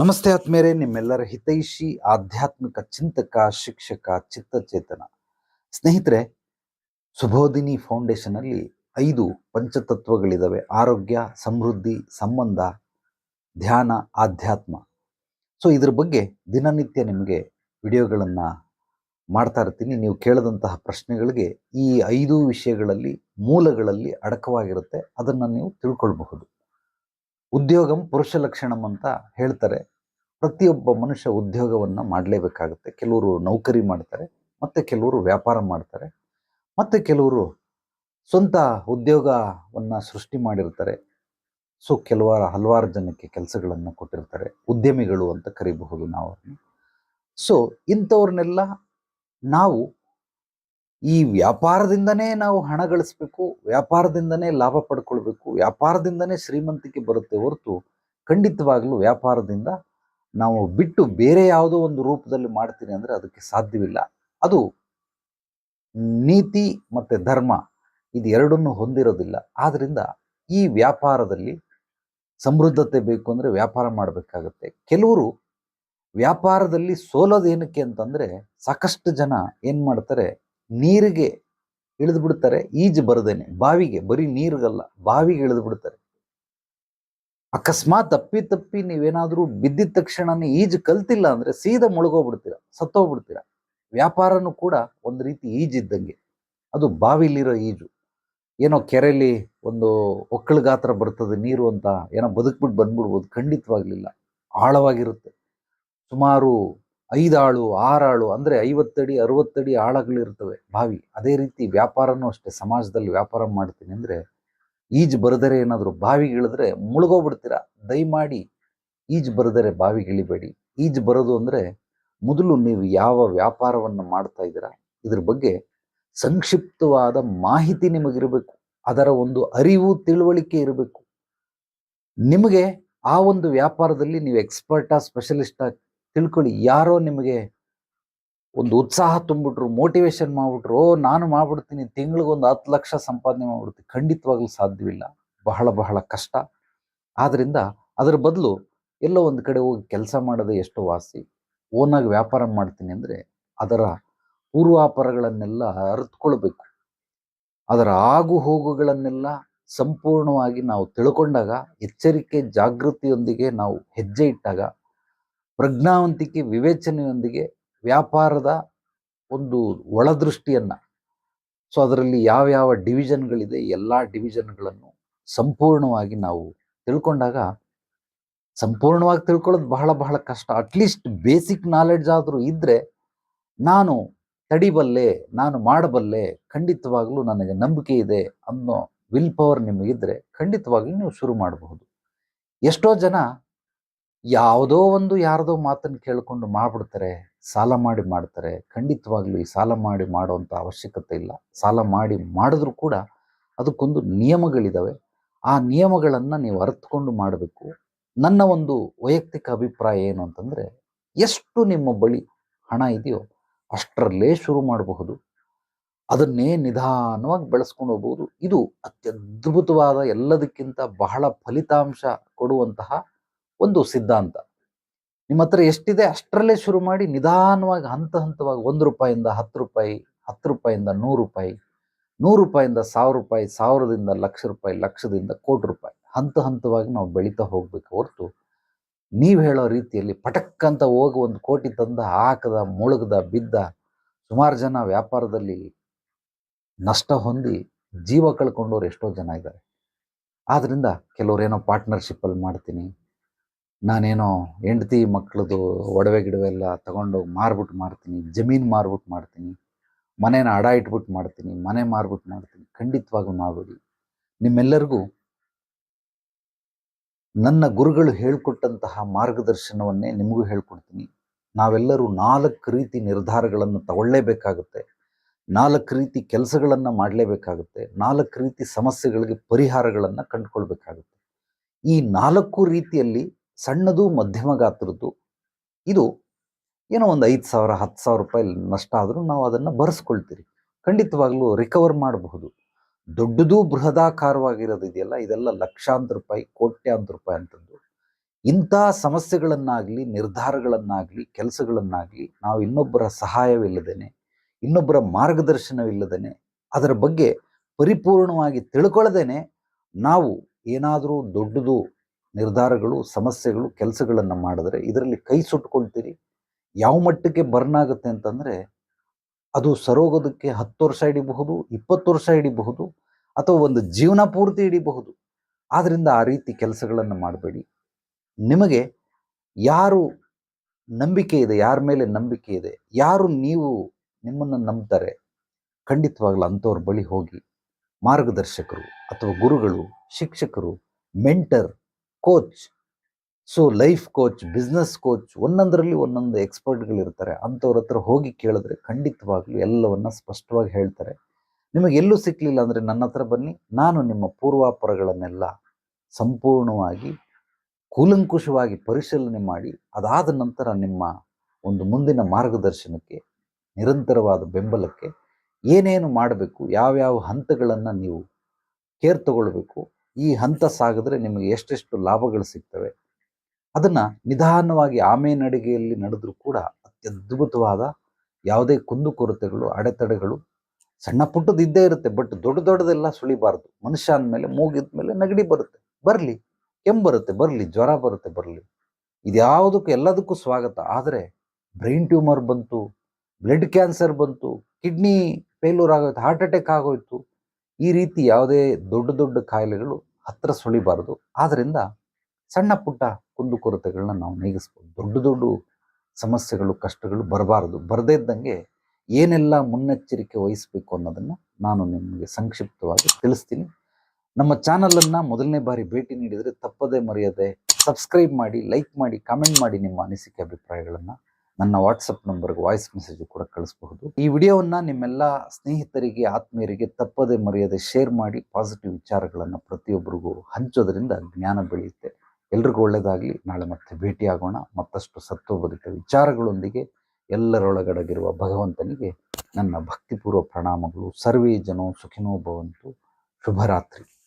ನಮಸ್ತೆ ಆತ್ಮೇರೆ ನಿಮ್ಮೆಲ್ಲರ ಹಿತೈಷಿ, ಆಧ್ಯಾತ್ಮಿಕ ಚಿಂತಕ, ಶಿಕ್ಷಕ, ಚಿತ್ತಚೇತನ. ಸ್ನೇಹಿತರೆ, ಸುಬೋಧಿನಿ ಫೌಂಡೇಶನ್ ಅಲ್ಲಿ ಐದು ಪಂಚತತ್ವಗಳಿದಾವೆ. ಆರೋಗ್ಯ, ಸಮೃದ್ಧಿ, ಸಂಬಂಧ, ಧ್ಯಾನ, ಆಧ್ಯಾತ್ಮ. ಸೊ ಇದ್ರ ಬಗ್ಗೆ ದಿನನಿತ್ಯ ನಿಮಗೆ ವಿಡಿಯೋಗಳನ್ನು ಮಾಡ್ತಾ ಇರ್ತೀನಿ. ನೀವು ಕೇಳಿದಂತಹ ಪ್ರಶ್ನೆಗಳಿಗೆ ಈ ಐದು ವಿಷಯಗಳಲ್ಲಿ, ಮೂಲಗಳಲ್ಲಿ ಅಡಕವಾಗಿರುತ್ತೆ. ಅದನ್ನು ನೀವು ತಿಳ್ಕೊಳ್ಬಹುದು. ಉದ್ಯೋಗಂ ಪುರುಷ ಲಕ್ಷಣಂ ಅಂತ ಹೇಳ್ತಾರೆ. ಪ್ರತಿಯೊಬ್ಬ ಮನುಷ್ಯ ಉದ್ಯೋಗವನ್ನು ಮಾಡಲೇಬೇಕಾಗುತ್ತೆ. ಕೆಲವರು ನೌಕರಿ ಮಾಡ್ತಾರೆ, ಮತ್ತು ಕೆಲವರು ವ್ಯಾಪಾರ ಮಾಡ್ತಾರೆ, ಮತ್ತು ಕೆಲವರು ಸ್ವಂತ ಉದ್ಯೋಗವನ್ನು ಸೃಷ್ಟಿ ಮಾಡಿರ್ತಾರೆ. ಸೊ, ಕೆಲವಾರು ಹಲವಾರು ಜನಕ್ಕೆ ಕೆಲಸಗಳನ್ನು ಕೊಟ್ಟಿರ್ತಾರೆ. ಉದ್ಯಮಿಗಳು ಅಂತ ಕರಿಬಹುದು ನಾವು ಸೊ, ಇಂಥವ್ರನ್ನೆಲ್ಲ ನಾವು ಈ ವ್ಯಾಪಾರದಿಂದನೇ ನಾವು ಹಣ ಗಳಿಸ್ಬೇಕು, ವ್ಯಾಪಾರದಿಂದನೇ ಲಾಭ ಪಡ್ಕೊಳ್ಬೇಕು, ವ್ಯಾಪಾರದಿಂದನೇ ಶ್ರೀಮಂತಿಕೆ ಬರುತ್ತೆ ಹೊರತು ಖಂಡಿತವಾಗ್ಲೂ ವ್ಯಾಪಾರದಿಂದ ನಾವು ಬಿಟ್ಟು ಬೇರೆ ಯಾವುದೋ ಒಂದು ರೂಪದಲ್ಲಿ ಮಾಡ್ತೀನಿ ಅಂದರೆ ಅದಕ್ಕೆ ಸಾಧ್ಯವಿಲ್ಲ. ಅದು ನೀತಿ ಮತ್ತು ಧರ್ಮ ಇದು ಎರಡನ್ನು ಹೊಂದಿರೋದಿಲ್ಲ. ಆದ್ರಿಂದ ಈ ವ್ಯಾಪಾರದಲ್ಲಿ ಸಮೃದ್ಧತೆ ಬೇಕು ಅಂದರೆ ವ್ಯಾಪಾರ ಮಾಡಬೇಕಾಗತ್ತೆ. ಕೆಲವರು ವ್ಯಾಪಾರದಲ್ಲಿ ಸೋಲೋದೇನಕ್ಕೆ ಅಂತಂದರೆ ಸಾಕಷ್ಟು ಜನ ಏನು ಮಾಡ್ತಾರೆ ನೀರಿಗೆ ಇಳಿದು ಬಿಡ್ತಾರೆ ಈಜು ಬರದೇನೆ. ಬಾವಿಗೆ, ಬರೀ ನೀರಿಗಲ್ಲ, ಬಾವಿಗೆ ಇಳಿದು ಬಿಡ್ತಾರೆ ಅಕಸ್ಮಾತ್ ತಪ್ಪಿ ತಪ್ಪಿ ನೀವೇನಾದ್ರೂ ಬಿದ್ದಿದ ತಕ್ಷಣನೇ ಈಜು ಕಲ್ತಿಲ್ಲ ಅಂದ್ರೆ ಸೀದಾ ಮುಳುಗೋಗ್ಬಿಡ್ತೀರ, ಸತ್ತೋಗ್ಬಿಡ್ತೀರ. ವ್ಯಾಪಾರನೂ ಕೂಡ ಒಂದು ರೀತಿ ಈಜಿದ್ದಂಗೆ. ಅದು ಬಾವಿಲಿರೋ ಈಜು. ಏನೋ ಕೆರೆಯಲ್ಲಿ ಒಂದು ಒಕ್ಕಳ ಗಾತ್ರ ಬರ್ತದೆ ನೀರು ಅಂತ ಏನೋ ಬದುಕ್ಬಿಟ್ಟು ಬಂದ್ಬಿಡ್ಬೋದು, ಖಂಡಿತವಾಗ್ಲಿಲ್ಲ. ಆಳವಾಗಿರುತ್ತೆ. ಸುಮಾರು ಐದಾಳು, ಆರಾಳು ಅಂದರೆ ಐವತ್ತಡಿ, ಅರವತ್ತಡಿ ಆಳಗಳಿರ್ತವೆ ಬಾವಿ. ಅದೇ ರೀತಿ ವ್ಯಾಪಾರನೂ ಅಷ್ಟೇ. ಸಮಾಜದಲ್ಲಿ ವ್ಯಾಪಾರ ಮಾಡ್ತೀನಿ ಅಂದರೆ ಈಜು ಬರೆದರೆ ಏನಾದರೂ ಬಾವಿಗಿಳಿದ್ರೆ ಮುಳುಗೋಗ್ಬಿಡ್ತೀರಾ? ದಯಮಾಡಿ ಈಜು ಬರೆದರೆ ಬಾವಿಗಿಳಿಬೇಡಿ ಈಜು ಬರೋದು ಅಂದರೆ ಮೊದಲು ನೀವು ಯಾವ ವ್ಯಾಪಾರವನ್ನು ಮಾಡ್ತಾ ಇದ್ದೀರಾ? ಇದ್ರ ಬಗ್ಗೆ ಸಂಕ್ಷಿಪ್ತವಾದ ಮಾಹಿತಿ ನಿಮಗಿರಬೇಕು. ಅದರ ಒಂದು ಅರಿವು, ತಿಳುವಳಿಕೆ ಇರಬೇಕು. ನಿಮಗೆ ಆ ಒಂದು ವ್ಯಾಪಾರದಲ್ಲಿ ನೀವು ಎಕ್ಸ್ಪರ್ಟಾ, ಸ್ಪೆಷಲಿಸ್ಟಾ ತಿಳ್ಕೊಳ್ಳಿ. ಯಾರೋ ನಿಮಗೆ ಒಂದು ಉತ್ಸಾಹ ತುಂಬಿಟ್ರು ಮೋಟಿವೇಶನ್ ಮಾಡ್ಬಿಟ್ರು ನಾನು ಮಾಡ್ಬಿಡ್ತೀನಿ, ತಿಂಗಳಿಗೊಂದು ಹತ್ತು ಲಕ್ಷ ಸಂಪಾದನೆ ಮಾಡ್ಬಿಡ್ತೀನಿ, ಖಂಡಿತವಾಗ್ಲೂ ಸಾಧ್ಯವಿಲ್ಲ. ಬಹಳ ಬಹಳ ಕಷ್ಟ. ಆದ್ರಿಂದ ಅದರ ಬದಲು ಎಲ್ಲೋ ಒಂದು ಕಡೆ ಹೋಗಿ ಕೆಲಸ ಮಾಡೋದೇ ಎಷ್ಟು ವಾಸಿ. ಓನಾಗಿ ವ್ಯಾಪಾರ ಮಾಡ್ತೀನಿ ಅಂದರೆ ಅದರ ಪೂರ್ವಾಪರಗಳನ್ನೆಲ್ಲ ಅರಿತುಕೊಳ್ಬೇಕು. ಅದರ ಆಗು ಹೋಗುಗಳನ್ನೆಲ್ಲ ಸಂಪೂರ್ಣವಾಗಿ ನಾವು ತಿಳ್ಕೊಂಡಾಗ, ಎಚ್ಚರಿಕೆ, ಜಾಗೃತಿಯೊಂದಿಗೆ ನಾವು ಹೆಜ್ಜೆ ಇಟ್ಟಾಗ ಪ್ರಜ್ಞಾವಂತಿಕೆ, ವಿವೇಚನೆಯೊಂದಿಗೆ ವ್ಯಾಪಾರದ ಒಂದು ಒಳದೃಷ್ಟಿಯನ್ನು. ಸೊ ಅದರಲ್ಲಿ ಯಾವ ಯಾವ ಡಿವಿಷನ್ಗಳಿದೆ, ಎಲ್ಲ ಡಿವಿಷನ್ಗಳನ್ನು ಸಂಪೂರ್ಣವಾಗಿ ನಾವು ತಿಳ್ಕೊಂಡಾಗ, ಸಂಪೂರ್ಣವಾಗಿ ತಿಳ್ಕೊಳ್ಳೋದು ಬಹಳ ಬಹಳ ಕಷ್ಟ. ಅಟ್ಲೀಸ್ಟ್ ಬೇಸಿಕ್ ನಾಲೆಡ್ಜ್ ಆದರೂ ಇದ್ದರೆ ನಾನು ತಡಿಬಲ್ಲೆ, ನಾನು ಮಾಡಬಲ್ಲೆ, ಖಂಡಿತವಾಗಲೂ ನನಗೆ ನಂಬಿಕೆ ಇದೆ ಅನ್ನೋ ವಿಲ್ ಪವರ್ ನಿಮಗಿದ್ರೆ, ಖಂಡಿತವಾಗ್ಲೂ ನೀವು ಶುರು ಮಾಡಬಹುದು. ಎಷ್ಟೋ ಜನ ಯಾವುದೋ ಒಂದು ಯಾರದೋ ಮಾತನ್ನು ಕೇಳಿಕೊಂಡು ಮಾಡ್ಬಿಡ್ತಾರೆ, ಸಾಲ ಮಾಡಿ ಮಾಡ್ತಾರೆ. ಖಂಡಿತವಾಗ್ಲೂ ಈ ಸಾಲ ಮಾಡಿ ಮಾಡುವಂಥ ಅವಶ್ಯಕತೆ ಇಲ್ಲ. ಸಾಲ ಮಾಡಿ ಮಾಡಿದ್ರೂ ಕೂಡ ಅದಕ್ಕೊಂದು ನಿಯಮಗಳಿದ್ದಾವೆ ಆ ನಿಯಮಗಳನ್ನು ನೀವು ಅರ್ಥಕೊಂಡು ಮಾಡಬೇಕು. ನನ್ನ ಒಂದು ವೈಯಕ್ತಿಕ ಅಭಿಪ್ರಾಯ ಏನು ಅಂತಂದರೆ, ಎಷ್ಟು ನಿಮ್ಮ ಬಳಿ ಹಣ ಇದೆಯೋ ಅಷ್ಟರಲ್ಲೇ ಶುರು ಮಾಡಬಹುದು. ಅದನ್ನೇ ನಿಧಾನವಾಗಿ ಬೆಳೆಸ್ಕೊಂಡು ಹೋಗ್ಬೋದು ಇದು ಅತ್ಯದ್ಭುತವಾದ ಎಲ್ಲದಕ್ಕಿಂತ ಬಹಳ ಫಲಿತಾಂಶ ಕೊಡುವಂತಹ ಒಂದು ಸಿದ್ಧಾಂತ. ನಿಮ್ಮ ಹತ್ರ ಎಷ್ಟಿದೆ ಅಷ್ಟರಲ್ಲೇ ಶುರು ಮಾಡಿ ನಿಧಾನವಾಗಿ ಹಂತ ಹಂತವಾಗಿ ಒಂದು ರೂಪಾಯಿಂದ ಹತ್ತು ರೂಪಾಯಿ, ಹತ್ತು ರೂಪಾಯಿಂದ ನೂರು ರೂಪಾಯಿ, ನೂರು ರೂಪಾಯಿಂದ ಸಾವಿರ ರೂಪಾಯಿ, ಸಾವಿರದಿಂದ ಲಕ್ಷ ರೂಪಾಯಿ, ಲಕ್ಷದಿಂದ ಕೋಟಿ ರೂಪಾಯಿ ಹಂತ ಹಂತವಾಗಿ ನಾವು ಬೆಳೀತಾ ಹೋಗ್ಬೇಕು ಹೊರತು ನೀವು ಹೇಳೋ ರೀತಿಯಲ್ಲಿ ಪಟಕ್ ಅಂತ ಹೋಗಿ ಒಂದು ಕೋಟಿ ತಂದ ಹಾಕದ, ಮುಳುಗದ, ಬಿದ್ದ ಸುಮಾರು ಜನ ವ್ಯಾಪಾರದಲ್ಲಿ ನಷ್ಟ ಹೊಂದಿ ಜೀವ ಕಳ್ಕೊಂಡವ್ರು ಎಷ್ಟೋ ಜನ ಇದ್ದಾರೆ ಆದ್ದರಿಂದ ಕೆಲವ್ರೇನೋ ಪಾರ್ಟ್ನರ್ಶಿಪ್ಪಲ್ಲಿ ಮಾಡ್ತೀನಿ ನಾನೇನೋ ಹೆಂಡತಿ ಮಕ್ಕಳದು ಒಡವೆ ಗಿಡವೆ ಎಲ್ಲ ತಗೊಂಡು ಮಾರ್ಬಿಟ್ಟು ಮಾಡ್ತೀನಿ ಜಮೀನು ಮಾರ್ಬಿಟ್ಟು ಮಾಡ್ತೀನಿ ಮನೇನ ಅಡ ಇಟ್ಬಿಟ್ಟು ಮಾಡ್ತೀನಿ, ಮನೆ ಮಾರ್ಬಿಟ್ಟು ಮಾಡ್ತೀನಿ, ಖಂಡಿತವಾಗ್ಲೂ ಮಾಡಬೇಡಿ. ನಿಮ್ಮೆಲ್ಲರಿಗೂ ನನ್ನ ಗುರುಗಳು ಹೇಳ್ಕೊಟ್ಟಂತಹ ಮಾರ್ಗದರ್ಶನವನ್ನೇ ನಿಮಗೂ ಹೇಳ್ಕೊಡ್ತೀನಿ. ನಾವೆಲ್ಲರೂ ನಾಲ್ಕು ರೀತಿ ನಿರ್ಧಾರಗಳನ್ನು ತಗೊಳ್ಳೇಬೇಕಾಗುತ್ತೆ. ನಾಲ್ಕು ರೀತಿ ಕೆಲಸಗಳನ್ನು ಮಾಡಲೇಬೇಕಾಗುತ್ತೆ. ನಾಲ್ಕು ರೀತಿ ಸಮಸ್ಯೆಗಳಿಗೆ ಪರಿಹಾರಗಳನ್ನು ಕಂಡುಕೊಳ್ಬೇಕಾಗುತ್ತೆ. ಈ ನಾಲ್ಕು ರೀತಿಯಲ್ಲಿ ಸಣ್ಣದು ಮಧ್ಯಮ ಗಾತ್ರದ್ದು. ಇದು ಏನೋ ಒಂದು ಐದು ಸಾವಿರ, ಹತ್ತು ಸಾವಿರ ರೂಪಾಯಿ ನಷ್ಟ ಆದರೂ ನಾವು ಅದನ್ನು ಬರೆಸ್ಕೊಳ್ತೀರಿ. ಖಂಡಿತವಾಗ್ಲೂ ರಿಕವರ್ ಮಾಡಬಹುದು. ದೊಡ್ಡದು ಬೃಹದಾಕಾರವಾಗಿರೋದು ಇದೆಯಲ್ಲ, ಇದೆಲ್ಲ ಲಕ್ಷಾಂತರ ರೂಪಾಯಿ, ಕೋಟ್ಯಾಂತರ ರೂಪಾಯಿ ಅಂತಂದು ಇಂಥ ಸಮಸ್ಯೆಗಳನ್ನಾಗಲಿ, ನಿರ್ಧಾರಗಳನ್ನಾಗಲಿ, ಕೆಲಸಗಳನ್ನಾಗಲಿ ನಾವು ಇನ್ನೊಬ್ಬರ ಸಹಾಯವಿಲ್ಲದೇನೆ, ಇನ್ನೊಬ್ಬರ ಮಾರ್ಗದರ್ಶನವಿಲ್ಲದೇನೆ, ಅದರ ಬಗ್ಗೆ ಪರಿಪೂರ್ಣವಾಗಿ ತಿಳ್ಕೊಳ್ಳದೇನೆ ನಾವು ಏನಾದರೂ ದೊಡ್ಡದು ನಿರ್ಧಾರಗಳು, ಸಮಸ್ಯೆಗಳು, ಕೆಲಸಗಳನ್ನು ಮಾಡಿದ್ರೆ ಇದರಲ್ಲಿ ಕೈ ಸುಟ್ಕೊಳ್ತೀರಿ. ಯಾವ ಮಟ್ಟಕ್ಕೆ ಬರ್ನ್ ಆಗುತ್ತೆ ಅಂತಂದರೆ, ಅದು ಸರೋಗೋದಕ್ಕೆ ಹತ್ತು ವರ್ಷ ಹಿಡಿಬಹುದು, ಇಪ್ಪತ್ತು ವರ್ಷ ಹಿಡಿಬಹುದು, ಅಥವಾ ಒಂದು ಜೀವನ ಪೂರ್ತಿ ಹಿಡಿಬಹುದು. ಆದ್ದರಿಂದ ಆ ರೀತಿ ಕೆಲಸಗಳನ್ನು ಮಾಡಬೇಡಿ. ನಿಮಗೆ ಯಾರು ನಂಬಿಕೆ ಇದೆ, ಯಾರ ಮೇಲೆ ನಂಬಿಕೆ ಇದೆ, ಯಾರು ನೀವು ನಿಮ್ಮನ್ನು ನಂಬ್ತಾರೆ, ಖಂಡಿತವಾಗ್ಲೂ ಅಂಥವ್ರ ಬಳಿ ಹೋಗಿ ಮಾರ್ಗದರ್ಶಕರು ಅಥವಾ ಗುರುಗಳು, ಶಿಕ್ಷಕರು, mentor coach. So, life coach, business coach, ಒಂದೊಂದರಲ್ಲಿ ಒಂದೊಂದು ಎಕ್ಸ್ಪರ್ಟ್ಗಳಿರ್ತಾರೆ ಅಂಥವ್ರ ಹತ್ರ ಹೋಗಿ ಕೇಳಿದ್ರೆ ಖಂಡಿತವಾಗ್ಲೂ ಎಲ್ಲವನ್ನ ಸ್ಪಷ್ಟವಾಗಿ ಹೇಳ್ತಾರೆ. ನಿಮಗೆ ಎಲ್ಲೂ ಸಿಕ್ಕಲಿಲ್ಲ ಅಂದರೆ ನನ್ನ ಹತ್ರ ಬನ್ನಿ. ನಾನು ನಿಮ್ಮ ಪೂರ್ವಾಪರಗಳನ್ನೆಲ್ಲ ಸಂಪೂರ್ಣವಾಗಿ ಕೂಲಂಕುಷವಾಗಿ ಪರಿಶೀಲನೆ ಮಾಡಿ, ಅದಾದ ನಂತರ ನಿಮ್ಮ ಒಂದು ಮುಂದಿನ ಮಾರ್ಗದರ್ಶನಕ್ಕೆ, ನಿರಂತರವಾದ ಬೆಂಬಲಕ್ಕೆ ಏನೇನು ಮಾಡಬೇಕು, ಯಾವ್ಯಾವ ಹಂತಗಳನ್ನು ನೀವು ಕೇರ್ ತಗೊಳ್ಬೇಕು ಈ ಹಂತ ಸಾಗಿದ್ರೆ ನಿಮಗೆ ಎಷ್ಟೆಷ್ಟು ಲಾಭಗಳು ಸಿಗ್ತವೆ? ಅದನ್ನ ನಿಧಾನವಾಗಿ ಆಮೆ ನಡಿಗೆಯಲ್ಲಿ ನಡೆದ್ರೂ ಕೂಡ ಅತ್ಯದ್ಭುತವಾದ ಯಾವುದೇ ಕುಂದುಕೊರತೆಗಳು, ಅಡೆತಡೆಗಳು ಸಣ್ಣ ಪುಟ್ಟದ್ದು ಇದ್ದೇ ಇರುತ್ತೆ. ಬಟ್ ದೊಡ್ಡ ದೊಡ್ಡದೆಲ್ಲ ಸುಳಿಬಾರ್ದು. ಮನುಷ್ಯ ಅಂದಮೇಲೆ ಮೂಗಿದ ಮೇಲೆ ನೆಗಡಿ ಬರುತ್ತೆ. ಬರಲಿ. ಕೆಮ್ಮು ಬರುತ್ತೆ. ಬರಲಿ. ಜ್ವರ ಬರುತ್ತೆ. ಬರಲಿ. ಇದ್ಯಾವುದಕ್ಕೂ ಎಲ್ಲದಕ್ಕೂ ಸ್ವಾಗತ. ಆದರೆ ಬ್ರೈನ್ ಟ್ಯೂಮರ್ ಬಂತು, ಬ್ಲಡ್ ಕ್ಯಾನ್ಸರ್ ಬಂತು, ಕಿಡ್ನಿ ಫೇಲ್ಯೂರ್ ಆಗೋಯ್ತು, ಹಾರ್ಟ್ ಅಟ್ಯಾಕ್ ಆಗೋಯ್ತು ಈ ರೀತಿ ಯಾವುದೇ ದೊಡ್ಡ ದೊಡ್ಡ ಕಾಯಿಲೆಗಳು ಹತ್ತಿರ ಸುಳಿಬಾರದು. ಆದ್ದರಿಂದ ಸಣ್ಣ ಪುಟ್ಟ ಕುಂದುಕೊರತೆಗಳನ್ನ ನಾವು ನೀಗಿಸ್ಬೋದು. ದೊಡ್ಡ ದೊಡ್ಡ ಸಮಸ್ಯೆಗಳು, ಕಷ್ಟಗಳು ಬರಬಾರದು. ಬರದೇ ಇದ್ದಂಗೆ ಏನೆಲ್ಲ ಮುನ್ನೆಚ್ಚರಿಕೆ ವಹಿಸಬೇಕು ಅನ್ನೋದನ್ನು ನಾನು ನಿಮಗೆ ಸಂಕ್ಷಿಪ್ತವಾಗಿ ತಿಳಿಸ್ತೀನಿ. ನಮ್ಮ ಚಾನಲನ್ನು ಮೊದಲನೇ ಬಾರಿ ಭೇಟಿ ನೀಡಿದರೆ ತಪ್ಪದೇ ಮರೆಯದೆ ಸಬ್ಸ್ಕ್ರೈಬ್ ಮಾಡಿ, ಲೈಕ್ ಮಾಡಿ, ಕಾಮೆಂಟ್ ಮಾಡಿ ನಿಮ್ಮ ಅನಿಸಿಕೆ, ಅಭಿಪ್ರಾಯಗಳನ್ನು ನನ್ನ ವಾಟ್ಸಪ್ ನಂಬರ್ಗೆ ವಾಯ್ಸ್ ಮೆಸೇಜ್ ಕೂಡ ಕಳಿಸಬಹುದು. ಈ ವಿಡಿಯೋವನ್ನು ನಿಮ್ಮೆಲ್ಲ ಸ್ನೇಹಿತರಿಗೆ, ಆತ್ಮೀಯರಿಗೆ ತಪ್ಪದೆ ಮರೆಯದೆ ಶೇರ್ ಮಾಡಿ ಪಾಸಿಟಿವ್ ವಿಚಾರಗಳನ್ನು ಪ್ರತಿಯೊಬ್ಬರಿಗೂ ಹಂಚೋದ್ರಿಂದ ಜ್ಞಾನ ಬೆಳೆಯುತ್ತೆ. ಎಲ್ರಿಗೂ ಒಳ್ಳೆಯದಾಗಲಿ ನಾಳೆ ಮತ್ತೆ ಭೇಟಿಯಾಗೋಣ. ಮತ್ತಷ್ಟು ಸತ್ವಭರಿತ ವಿಚಾರಗಳೊಂದಿಗೆ ಎಲ್ಲರೊಳಗಡಗಿರುವ ಭಗವಂತನಿಗೆ ನನ್ನ ಭಕ್ತಿಪೂರ್ವ ಪ್ರಣಾಮಗಳು. ಸರ್ವೇ ಜನೋ ಸುಖಿನೋ ಭವಂತು. ಶುಭರಾತ್ರಿ.